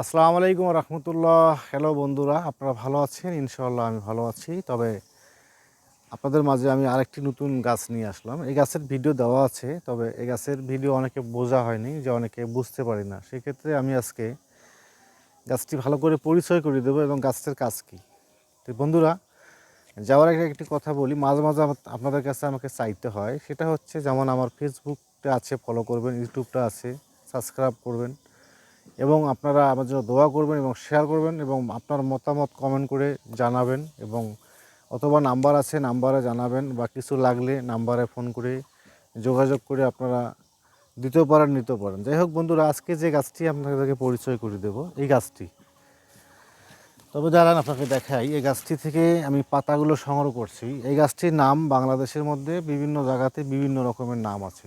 আসসালামু আলাইকুম রহমতুল্লাহ। হ্যালো বন্ধুরা, আপনারা ভালো আছেন? ইনশাল্লাহ আমি ভালো আছি। তবে আপনাদের মাঝে আমি আরেকটি নতুন গাছ নিয়ে আসলাম। এই গাছের ভিডিও দেওয়া আছে, তবে এই গাছের ভিডিও অনেকে বোঝা হয়নি, যে অনেকে বুঝতে পারি না। সেক্ষেত্রে আমি আজকে গাছটি ভালো করে পরিচয় করে দেবো এবং গাছের কাজ কী। তো বন্ধুরা, যাওয়ার আগে একটি কথা বলি, মাঝে মাঝে আপনাদের কাছে আমাকে চাইতে হয়। সেটা হচ্ছে, যেমন আমার ফেসবুকটা আছে ফলো করবেন ইউটিউবটা আছে সাবস্ক্রাইব করবেন। এবং আপনারা আমার জন্য দোয়া করবেন এবং শেয়ার করবেন এবং আপনার মতামত কমেন্ট করে জানাবেন এবং অথবা নাম্বার আছে নাম্বারে জানাবেন বা কিছু লাগলে নাম্বারে ফোন করে যোগাযোগ করে আপনারা দিতেও পারেন, নিতেও পারেন। যাই হোক বন্ধুরা, আজকে যে গাছটি আপনাদেরকে পরিচয় করে দেব, এই গাছটি। তবে দাঁড়ান, আপনাকে দেখাই। এই গাছটি থেকে আমি পাতাগুলো সংগ্রহ করছি। এই গাছটির নাম বাংলাদেশের মধ্যে বিভিন্ন জায়গাতে বিভিন্ন রকমের নাম আছে।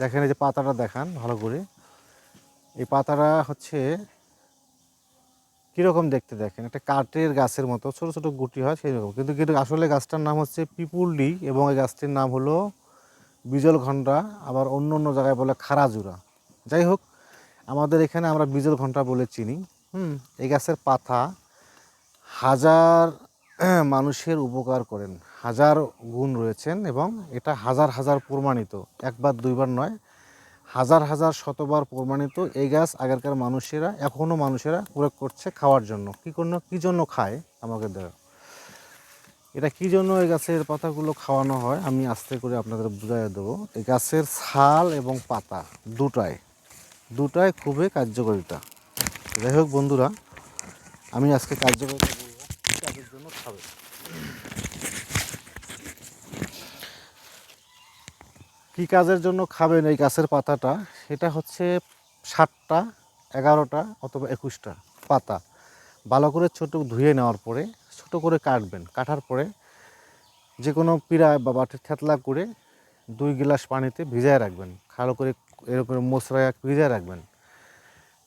দেখেন, এই যে পাতাটা দেখান ভালো করে। এই পাতাটা হচ্ছে কীরকম দেখতে দেখেন? একটা কাঠের গাছের মতো, ছোট ছোট গুটি হয় সেই রকম কিন্তু কিন্তু আসলে গাছটার নাম হচ্ছে পিপুলডি এবং এই গাছটির নাম হলো বিজল ঘণ্টা আবার অন্য অন্য জায়গায় বলে খারাজুরা। যাই হোক, আমাদের এখানে আমরা বিজল ঘণ্টা বলে চিনি। হুম, এই গাছের পাতা হাজার মানুষের উপকার করেন, হাজার গুণ রয়েছেন এবং এটা হাজার হাজার প্রমাণিত। একবার, দুইবার নয় হাজার হাজার শতবার প্রমাণিত এই গাছ আগেরকার মানুষেরা এখনও মানুষেরা প্রয়োগ করছে খাওয়ার জন্য। কী জন্য? কী জন্য খায়? আমাকে দেয় এটা কী জন্য এই গাছের পাতাগুলো খাওয়ানো হয়? আমি আস্তে করে আপনাদের বুঝাই দেবো। এই গাছের ছাল এবং পাতা দুটাই দুটাই খুবই কার্যকারিতা। যাই হোক বন্ধুরা, আমি আজকে কার্যকারিতা বলব জন্য খাবে? কী কাজের জন্য খাবেন এই গাছের পাতাটা? সেটা হচ্ছে সাতটা, এগারোটা অথবা একুশটা পাতা। ভালো করে ছোটো ধুয়ে নেওয়ার পরে, ছোট করে কাটবেন। কাটার পরে যে কোনো পিড়ায় বা বাটির থেতলা করে দুই গ্লাস পানিতে ভিজায় রাখবেন। ভালো করে এরকম মশলায় ভিজায় রাখবেন।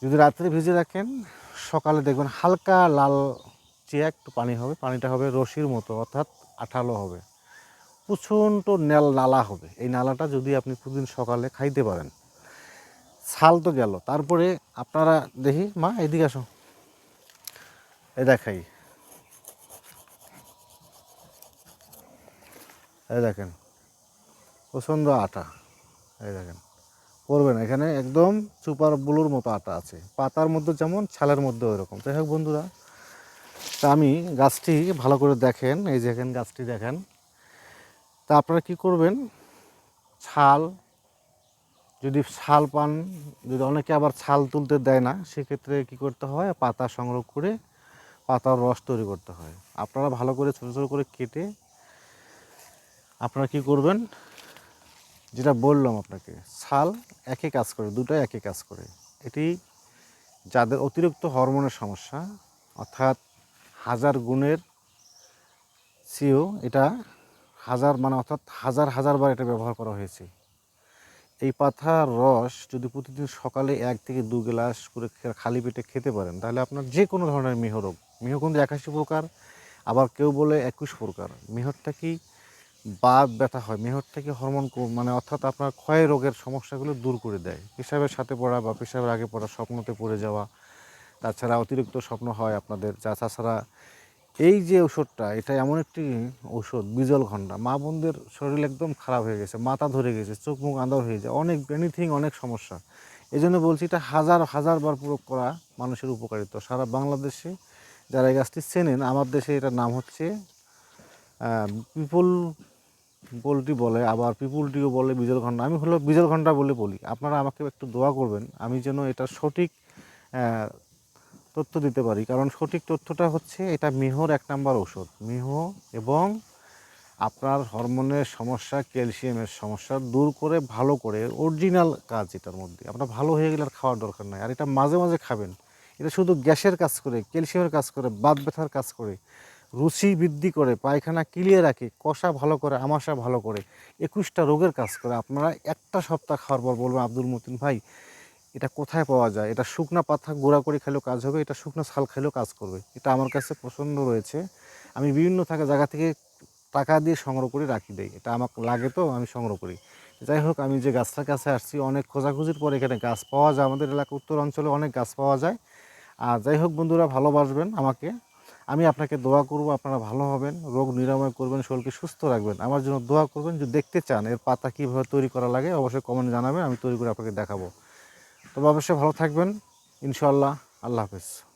যদি রাত্রে ভিজে রাখেন, সকালে দেখবেন হালকা লাল চেয়ে একটু পানি হবে। পানিটা হবে রশির মতো, অর্থাৎ আঠালো হবে। প্রচণ্ড নেল নালা হবে। এই নালাটা যদি আপনি প্রতিদিন সকালে খাইতে পারেন। ছাল তো গেল। তারপরে আপনারা দেখি, মা, এদিকে আসো। এ দেখাই। এই দেখেন, প্রচণ্ড আটা। এই দেখেন, করবেন। এখানে একদম সুপার ব্লুর মতো আটা আছে। পাতার মধ্যে যেমন, ছালের মধ্যে ওই রকম যাই হোক বন্ধুরা, তা আমি গাছটি ভালো করে দেখেন। এই যে এখানে গাছটি দেখেন। তা আপনারা কি করবেন? ছাল, যদি ছাল পান, যদি অনেকে আবার ছাল তুলতে দেয় না, সেক্ষেত্রে কি করতে হয়? পাতা সংগ্রহ করে পাতার রস তৈরি করতে হয়। আপনারা ভালো করে, ছোটো ছোটো করে কেটে আপনারা কি করবেন? যেটা বললাম আপনাকে, ছাল একই কাজ করে, দুটাই একই কাজ করে। এটি যাদের অতিরিক্ত হরমোনের সমস্যা, অর্থাৎ হাজার গুণের চেয়েও এটা হাজার মানে অর্থাৎ হাজার হাজারবার এটা ব্যবহার করা হয়েছে। এই পাতার রস যদি প্রতিদিন সকালে এক থেকে দু গ্লাস করে খালি পেটে খেতে পারেন, তাহলে আপনার যে কোনো ধরনের মেহ রোগ, মেহ কিন্তু একাশি প্রকার, আবার কেউ বলে একুশ প্রকার। মেহরটা কি বা ব্যথা হয়, মেহরটা কি হরমোন মানে অর্থাৎ আপনার ক্ষয় রোগের সমস্যাগুলো দূর করে দেয়। পেশাবের সাথে পড়া বা পেশাবের আগে পড়া স্বপ্নতে পড়ে যাওয়া, তাছাড়া অতিরিক্ত স্বপ্ন হয় আপনাদের, যা তাছাড়া এই যে ওষুধটা এটা এমন একটি ওষুধ বিজল ঘণ্টা। মা বোনদের শরীর একদম খারাপ হয়ে গেছে, মাথা ধরে গেছে, চোখ মুখ আন্দার হয়ে যায়, অনেক এনিথিং অনেক সমস্যা। এই জন্য বলছি এটা হাজার হাজার বার প্রয়োগ করা মানুষের উপকারিতা। সারা বাংলাদেশে যারা এই গাছটি চেনেন, আমার দেশে এটার নাম হচ্ছে পিপুল পোলট্রি বলে, আবার পিপুলটিও বলে বিজল ঘণ্টা। আমি হলো বিজল ঘণ্টা বলে বলি। আপনারা আমাকে একটু দোয়া করবেন, আমি যেন এটা সঠিক তথ্য দিতে পারি। কারণ সঠিক তথ্যটা হচ্ছে এটা মিহর এক নাম্বার ওষুধ মিহ এবং আপনার হরমোনের সমস্যা, ক্যালসিয়ামের সমস্যা দূর করে, ভালো করে অরিজিনাল কাজ এটার মধ্যে। আপনার ভালো হয়ে গেলে আর খাওয়ার দরকার নাই। আর এটা মাঝে মাঝে খাবেন। এটা শুধু গ্যাসের কাজ করে, ক্যালসিয়ামের কাজ করে, বাত ব্যথার কাজ করে, রুচি বৃদ্ধি করে, পায়খানা ক্লিয়ার রাখে, কষা ভালো করে, আমাশা ভালো করে, একুশটা রোগের কাজ করে। আপনারা একটা সপ্তাহ খাওয়ার পর বলবেন, আব্দুল মতিন ভাই এটা কোথায় পাওয়া যায়? এটা শুকনা পাতা গুঁড়া করে খেলেও কাজ হবে, এটা শুকনো ছাল খেলেও কাজ করবে। এটা আমার কাছে পছন্দ রয়েছে। আমি বিভিন্ন থাকা জায়গা থেকে টাকা দিয়ে সংগ্রহ করে রাখি দেই। এটা আমার লাগে তো, আমি সংগ্রহ করি। যাই হোক, আমি যে গাছটার কাছে আসছি, অনেক খোঁজাখুঁজির পরে এখানে গাছ পাওয়া যায়। আমাদের এলাকা উত্তর অঞ্চলে অনেক গাছ পাওয়া যায়। আর যাই হোক, বন্ধুরা, ভালোবাসবেন আমাকে। আমি আপনাকে দোয়া করব, আপনারা ভালো হবেন, রোগ নিরাময় করবেন, শরীরকে সুস্থ রাখবেন। আমার জন্য দোয়া করবেন যদি দেখতে চান এর পাতা কীভাবে তৈরি করা লাগে, অবশ্যই কমেন্ট জানাবেন, আমি তৈরি করে আপনাকে দেখাবো। তবে অবশ্যই ভালো থাকবেন। ইনশাল্লাহ আল্লাহ হাফেজ।